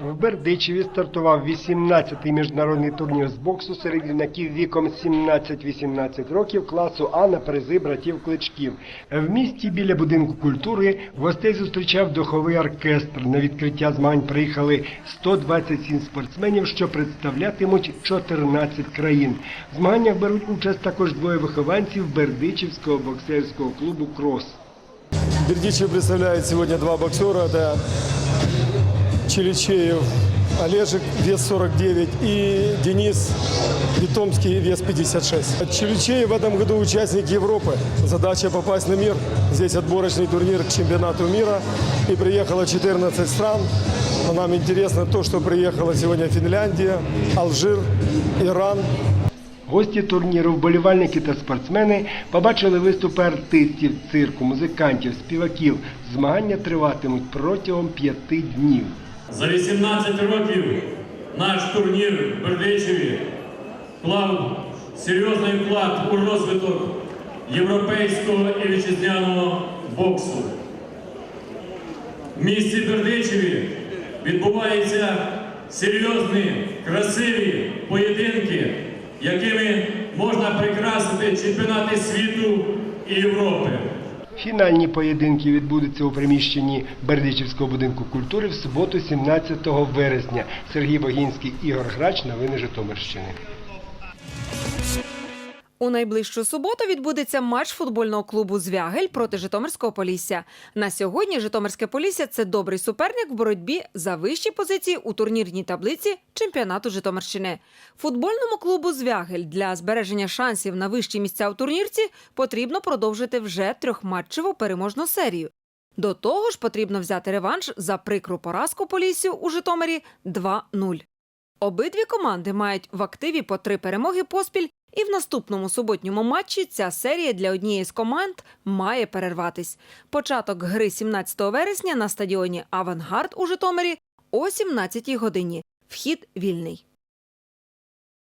Бердичеві стартував 18-й міжнародний турнір з боксу серед юнаків віком 17-18 років класу А на призи братів Кличків. В місті біля будинку культури гостей зустрічав духовий оркестр. На відкриття змагань приїхали 127 спортсменів, що представлятимуть 14 країн. В змаганнях беруть участь також двоє вихованців Бердичівського боксерського клубу Крос. Бердичев представляет сегодня два боксера. Это Челичеев Олежек, вес 49, и Денис Витомский, вес 56. Челичеев в этом году участник Европы. Задача попасть на мир. Здесь отборочный турнир к чемпионату мира. И приехало 14 стран. Но нам интересно то, что приехала сегодня Финляндия, Алжир, Иран, Гості турніру, вболівальники та спортсмени побачили виступи артистів цирку, музикантів, співаків. Змагання триватимуть протягом п'яти днів. За 18 років наш турнір в Бердичеві вклав серйозний вклад у розвиток європейського і вітчизняного боксу. В місті Бердичеві відбуваються серйозні, красиві поєдинки, якими можна прикрасити чемпіонати світу і Європи. Фінальні поєдинки відбудуться у приміщенні Бердичівського будинку культури в суботу, 17 вересня. Сергій Богінський, Ігор Грач, новини Житомирщини. У найближчу суботу відбудеться матч футбольного клубу Звягель проти Житомирського Полісся. На сьогодні Житомирське Полісся це добрий суперник в боротьбі за вищі позиції у турнірній таблиці чемпіонату Житомирщини. Футбольному клубу Звягель для збереження шансів на вищі місця у турнірці потрібно продовжити вже трьохматчеву переможну серію. До того ж, потрібно взяти реванш за прикру поразку Поліссю у Житомирі 2-0. Обидві команди мають в активі по три перемоги поспіль, і в наступному суботньому матчі ця серія для однієї з команд має перерватись. Початок гри 17 вересня на стадіоні Авангард у Житомирі о 17 годині. Вхід вільний.